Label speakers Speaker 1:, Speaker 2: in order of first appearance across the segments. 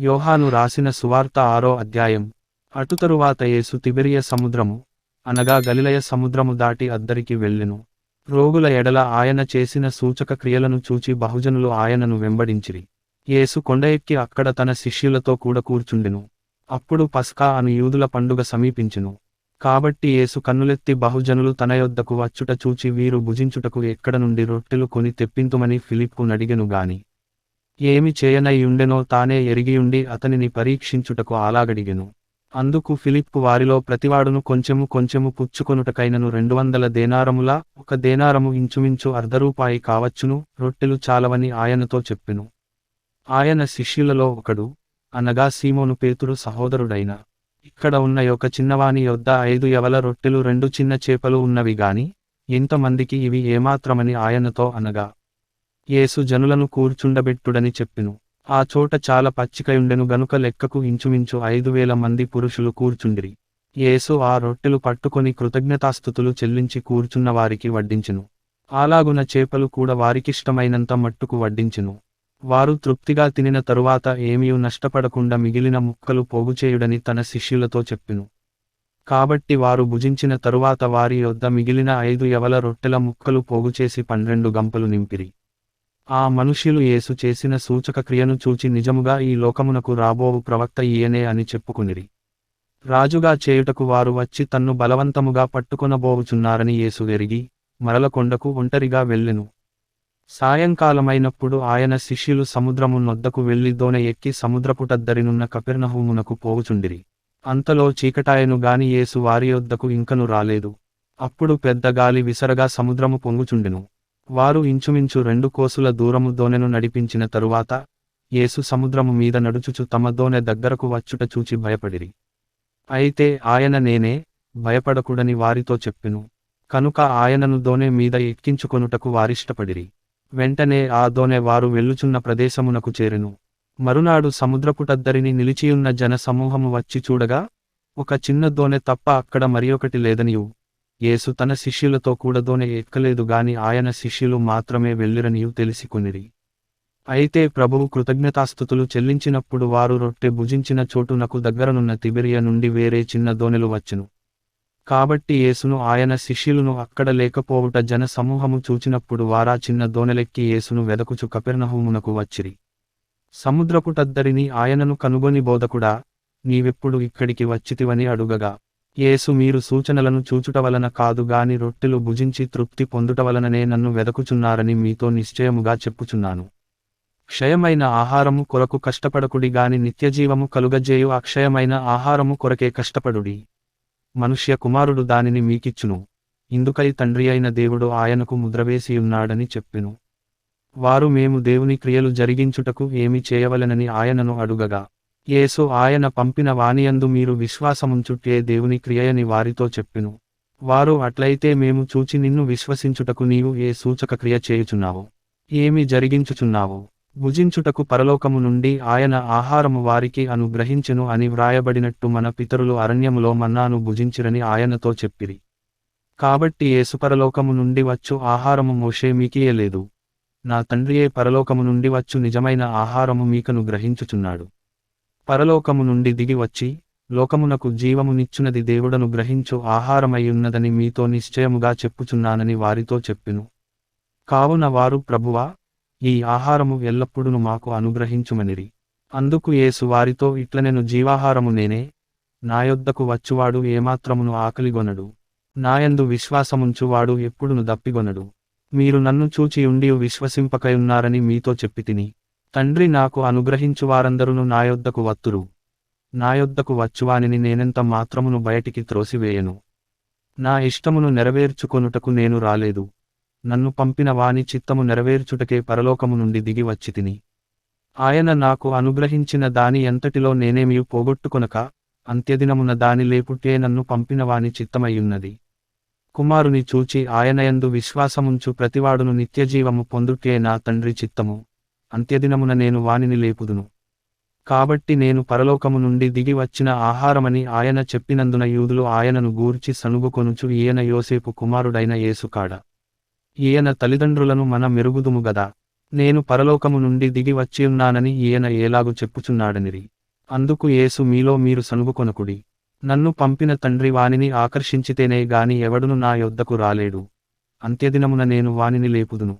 Speaker 1: యోహాను రాసిన సువార్త ఆరో అధ్యాయం. అటు తరువాత యేసు తిబెరియ సముద్రము అనగా గలిలయ సముద్రము దాటి అద్దరికి వెళ్ళెను. రోగుల ఎడల ఆయన చేసిన సూచక క్రియలను చూచి బహుజనులు ఆయనను వెంబడించిరి. యేసు కొండ ఎక్కి అక్కడ తన శిష్యులతో కూడా కూర్చుండెను. అప్పుడు పస్కా అను యూదుల పండుగ సమీపించెను. కాబట్టి యేసు కన్నులెత్తి బహుజనులు తన యొద్దకు వచ్చుట చూచి వీరు భుజించుటకు ఎక్కడ నుండి రొట్టెలు కొని తెప్పింతుమని ఫిలిప్కు నడిగెను గాని ఏమి చేయనైయుండెనో తానే ఎరిగియుండి అతనిని పరీక్షించుటకు అలాగడిగెను అందుకు ఫిలిప్పు వారిలో ప్రతివాడును కొంచెము కొంచెము పుచ్చుకొనుటకైనను రెండు వందల దేనారముల ఒక దేనారము ఇంచుమించు అర్ధరూపాయి కావచ్చును రొట్టెలు చాలవని ఆయనతో చెప్పెను. ఆయన శిష్యులలో ఒకడు అనగా సీమోను పేతురు సహోదరుడైన. ఇక్కడ ఉన్న యొక్క చిన్నవాని యొద్ద ఐదు యవల రొట్టెలు రెండు చిన్న చేపలు ఉన్నవి గాని ఎంతమందికి ఇవి ఏమాత్రమని ఆయనతో అనగా యేసు జనులను కూర్చుండబెట్టుడని చెప్పెను. ఆ చోట చాలా పచ్చికయుండెను గనుక లెక్కకు ఇంచుమించు ఐదు వేల మంది పురుషులు కూర్చుండిరి. యేసు ఆ రొట్టెలు పట్టుకొని కృతజ్ఞతాస్థుతులు చెల్లించి కూర్చున్న వారికి వడ్డించెను. అలాగున చేపలు కూడా వారికిష్టమైనంత మట్టుకు వడ్డించెను. వారు తృప్తిగా తినిన తరువాత ఏమీ నష్టపడకుండా మిగిలిన ముక్కలు పోగుచేయుడని తన శిష్యులతో చెప్పెను. కాబట్టి వారు భుజించిన తరువాత వారి యొద్ద మిగిలిన ఐదు యవల రొట్టెల ముక్కలు పోగుచేసి పన్నెండు గంపలు నింపిరి. ఆ మనుష్యులు యేసు చేసిన సూచక క్రియను చూచి నిజముగా ఈ లోకమునకు రాబోవు ప్రవక్త ఈయనే అని చెప్పుకునిరి. రాజుగా చేయుటకు వారు వచ్చి తన్ను బలవంతముగా పట్టుకొనబోవుచున్నారని యేసు ఎరిగి మరల కొండకు ఒంటరిగా వెళ్ళెను. సాయంకాలమైనప్పుడు ఆయన శిష్యులు సముద్రము నొద్దకు వెళ్ళి దోన ఎక్కి సముద్రపుటద్దరినున్న కపెర్నహూమునకు పోవుచుండిరి. అంతలో చీకటాయను గాని యేసు వారి యొద్దకు ఇంకను రాలేదు. అప్పుడు పెద్ద గాలి విసరగా సముద్రము పొంగుచుండెను. వారు ఇంచుమించు రెండు కోసుల దూరము దోనెను నడిపించిన తరువాత యేసు సముద్రము మీద నడుచుచు తమ దోనె దగ్గరకు వచ్చుట చూచి భయపడిరి. అయితే ఆయన నేనే భయపడకుడని వారితో చెప్పెను. కనుక ఆయనను దోనె మీద ఎక్కించుకొనుటకు వారిష్టపడిరి. వెంటనే ఆ దోనె వారు వెళ్ళుచున్న ప్రదేశమునకు చేరెను. మరునాడు సముద్రపుటద్దరిని నిలిచియున్న జన సమూహము వచ్చి చూడగా ఒక చిన్న దోనె తప్ప అక్కడ మరియొకటి లేదనియు. యేసు తన శిష్యులతో కూడా ఎక్కలేదు గాని ఆయన శిష్యులు మాత్రమే వెళ్ళిరనియు తెలిసికొనిరి. అయితే ప్రభువు కృతజ్ఞతాస్థుతులు చెల్లించినప్పుడు వారు రొట్టె భుజించిన చోటునకు దగ్గరనున్న తిబెరియ నుండి వేరే చిన్న దోనెలు వచ్చును. కాబట్టి యేసును ఆయన శిష్యులను అక్కడ లేకపోవుట జన సమూహము చూచినప్పుడు వారా చిన్న దోనెలెక్కి యేసును వెదకుచు కపెర్నహూమునకు వచ్చిరి. సముద్రపుటద్దరిని ఆయనను కనుగొని బోధకుడా నీవెప్పుడు ఇక్కడికి వచ్చితివని అడుగగా. యేసు మీరు సూచనలను చూచుట వలన కాదు గాని రొట్టెలు భుజించి తృప్తి పొందుట వలననే నన్ను వెదకుచున్నారని మీతో నిశ్చయముగా చెప్పుచున్నాను. క్షయమైన ఆహారము కొరకు కష్టపడకుడి గాని నిత్యజీవము కలుగజేయు అక్షయమైన ఆహారము కొరకే కష్టపడుడి. మనుష్య కుమారుడు దానిని మీకిచ్చును. ఇందుకై తండ్రి అయిన దేవుడు ఆయనకు ముద్రవేసియున్నాడని చెప్పెను. వారు మేము దేవుని క్రియలు జరిగించుటకు ఏమి చేయవలెనని ఆయనను అడుగగా. యేసు ఆయన పంపిన వానియందు మీరు విశ్వాసముంచుటే దేవుని క్రియయని వారితో చెప్పెను. వారు అట్లయితే మేము చూచి నిన్ను విశ్వసించుటకు నీవు ఏ సూచక క్రియ చేయుచున్నావు? ఏమి జరిగించుచున్నావు? భుజించుటకు పరలోకము నుండి ఆయన ఆహారము వారికి అనుగ్రహించెను అని వ్రాయబడినట్టు మన పితరులు అరణ్యములో మన్నాను భుజించిరని ఆయనతో చెప్పిరి. కాబట్టి యేసు పరలోకము నుండి వచ్చు ఆహారము మోషే మీకియలేదు. నా తండ్రియే పరలోకము నుండి వచ్చు నిజమైన ఆహారము మీకను గ్రహించుచున్నాడు. పరలోకము నుండి దిగి వచ్చి లోకమునకు జీవమునిచ్చునది దేవుడను గ్రహించు ఆహారమయ్యున్నదని మీతో నిశ్చయముగా చెప్పుచున్నానని వారితో చెప్పెను. కావున వారు ప్రభువా ఈ ఆహారము ఎల్లప్పుడూ మాకు అనుగ్రహించుమనిరి. అందుకు యేసు వారితో ఇట్లనెను జీవాహారము నేనే నా యొద్దకు వచ్చువాడు ఏమాత్రమును ఆకలిగొనడు. నాయందు విశ్వాసముంచువాడు ఎప్పుడును దప్పిగొనడు. మీరు నన్ను చూచి ఉండి విశ్వసింపకయున్నారని మీతో చెప్పితిని. తండ్రి నాకు అనుగ్రహించు వారందరును నా యొద్దకు వత్తురు. నాయొద్దకు వచ్చువానిని నేనెంత మాత్రమును బయటికి త్రోసివేయను. నా ఇష్టమును నెరవేర్చుకొనుటకు నేను రాలేదు. నన్ను పంపిన వాని చిత్తము నెరవేర్చుటకే పరలోకము నుండి దిగి వచ్చి తిని ఆయన నాకు అనుగ్రహించిన దాని ఎంతటిలో నేనేమీ పోగొట్టుకొనక అంత్యదినమున దాని లేపుటే నన్ను పంపిన వాని చిత్తమయ్యున్నది. కుమారుని చూచి ఆయనయందు విశ్వాసముంచు ప్రతివాడును నిత్యజీవము పొందుటే నా తండ్రి చిత్తము. అంత్యదినమున నేను వానిని లేపుదును. కాబట్టి నేను పరలోకము నుండి దిగి వచ్చిన ఆహారమని ఆయన చెప్పినందున యూదులు ఆయనను గూర్చి సనుగుకొనుచు ఈయన యోసేపు కుమారుడైన యేసుకాడ. ఈయన తల్లిదండ్రులను మన మెరుగుదుము గదా. నేను పరలోకము నుండి దిగి వచ్చియున్నానని ఈయన ఏలాగు చెప్పుచున్నాడనిరి. అందుకు యేసు మీలో మీరు సనుగుకొనకుడి నన్ను పంపిన తండ్రి వానిని ఆకర్షించితేనే గాని ఎవడును నా యొద్దకు రాలేడు. అంత్యదినమున నేను వానిని లేపుదును.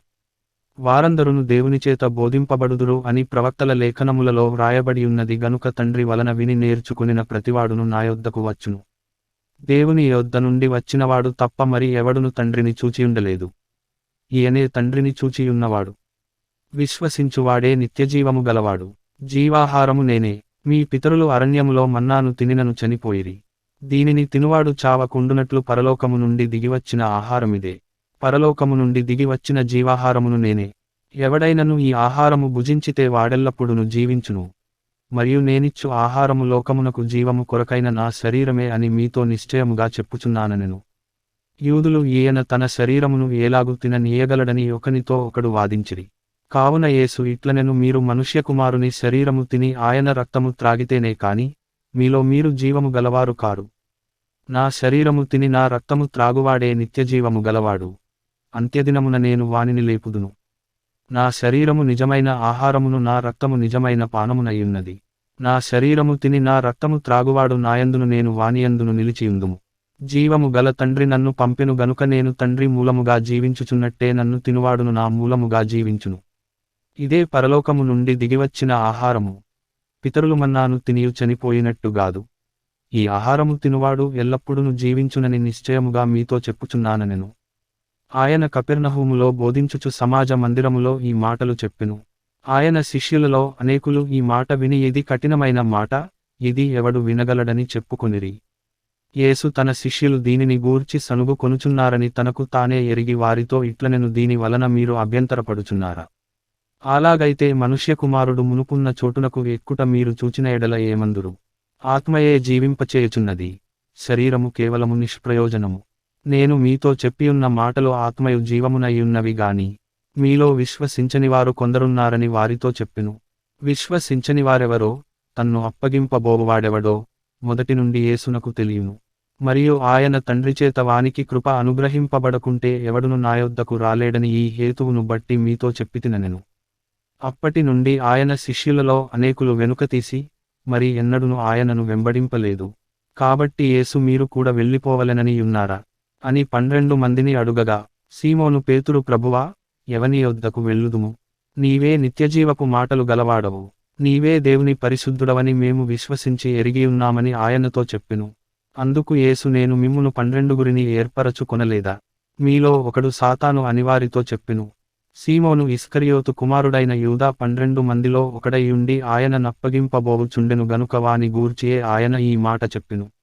Speaker 1: వారందరును దేవునిచేత బోధింపబడుదురు అని ప్రవక్తల లేఖనములలో వ్రాయబడియున్నది గనుక తండ్రి వలన విని నేర్చుకునిన ప్రతివాడును నా యొద్దకు వచ్చును. దేవుని యొద్ద నుండి వచ్చినవాడు తప్ప మరి ఎవడును తండ్రిని చూచియుండలేదు. ఈయనే తండ్రిని చూచియున్నవాడు. విశ్వసించువాడే నిత్యజీవము గలవాడు. జీవాహారము నేనే. మీ పితరులు అరణ్యములో మన్నాను తినినను చనిపోయిరి. దీనిని తినువాడు చావకుండునట్లు పరలోకము నుండి దిగివచ్చిన ఆహారమిదే. పరలోకము నుండి దిగివచ్చిన జీవాహారమును నేనే. ఎవడైనను ఈ ఆహారము భుజించితే వాడెల్లప్పుడును జీవించును. మరియు నేనిచ్చు ఆహారము లోకమునకు జీవము కొరకైన నా శరీరమే అని మీతో నిశ్చయముగా చెప్పుచున్నానెను యూదులు ఈయన తన శరీరమును ఏలాగు తిననీయగలడని ఒకనితో ఒకడు వాదించిరి. కావున యేసు ఇట్లనెను మీరు మనుష్యకుమారుని శరీరము తిని ఆయన రక్తము త్రాగితేనే కాని మీలో మీరు జీవము గలవారు కారు. నా శరీరము తిని నా రక్తము త్రాగువాడే నిత్యజీవము గలవాడు. అంత్యదినమున నేను వానిని లేపుదును. నా శరీరము నిజమైన ఆహారమును నా రక్తము నిజమైన పానమునయ్యున్నది నా శరీరము తిని నా రక్తము త్రాగువాడు నాయందును నేను వానియందును నిలిచియుందుము. జీవము గల తండ్రి నన్ను పంపెను గనుక నేను తండ్రి మూలముగా జీవించుచున్నట్టే నన్ను తినువాడును నా మూలముగా జీవించును. ఇదే పరలోకము నుండి దిగివచ్చిన ఆహారము. పితరులు మన్నాను తినియు చనిపోయినట్టుగాదు ఈ ఆహారము తినువాడు ఎల్లప్పుడూ జీవించునని నిశ్చయముగా మీతో చెప్పుచున్నానెను ఆయన కపెర్నహూములో బోధించుచు సమాజ మందిరములో ఈ మాటలు చెప్పెను. ఆయన శిష్యులలో అనేకులు ఈ మాట విని ఇది కఠినమైన మాట ఇది ఎవడు వినగలడని చెప్పుకొనిరి. యేసు తన శిష్యులు దీనిని గూర్చి సనుగు కొనుచున్నారని తనకు తానే ఎరిగి వారితో ఇట్లనెను దీని వలన మీరు అభ్యంతరపడుచున్నారా? అలాగైతే మనుష్యకుమారుడు మునుపున్న చోటునకు ఎక్కుట మీరు చూచిన ఎడల ఏమందురు? ఆత్మయే జీవింపచేయుచున్నది. శరీరము కేవలము నిష్ప్రయోజనము. నేను మీతో చెప్పియున్న మాటలు ఆత్మయు జీవమునయ్యున్నవి గాని మీలో విశ్వసించనివారు కొందరున్నారని వారితో చెప్పెను. విశ్వసించనివారెవరో తన్ను అప్పగింపబోవాడెవడో మొదటి నుండి యేసునకు తెలియను. మరియు ఆయన తండ్రిచేత వానికి కృప అనుగ్రహింపబడకుంటే ఎవడును నాయొద్దకు రాలేడని ఈ హేతువును బట్టి మీతో చెప్పితినెను అప్పటి నుండి ఆయన శిష్యులలో అనేకులు వెనుకతీసి మరి ఎన్నడును ఆయనను వెంబడింపలేదు. కాబట్టి యేసు మీరు కూడా వెళ్ళిపోవలెనని ఉన్నారా? అని పన్నెండు మందిని అడుగగా సీమోను పేతురు ప్రభువా ఎవని యొద్దకు వెళ్ళుదుము. నీవే నిత్యజీవపు మాటలు గలవాడవు. నీవే దేవుని పరిశుద్ధుడవని మేము విశ్వసించి ఎరిగియున్నామని ఆయనతో చెప్పెను. అందుకు యేసు నేను మిమ్మును పన్నెండుగురిని ఏర్పరచుకొనలేదా మీలో ఒకడు సాతాను అనివారితో చెప్పెను. సీమోను ఇస్కరియోతు కుమారుడైన యూదా పన్నెండు మందిలో ఒకడై ఉండి ఆయన నప్పగింపబోవుచుండెను గనుక వాని గూర్చియే ఆయన ఈ మాట చెప్పెను.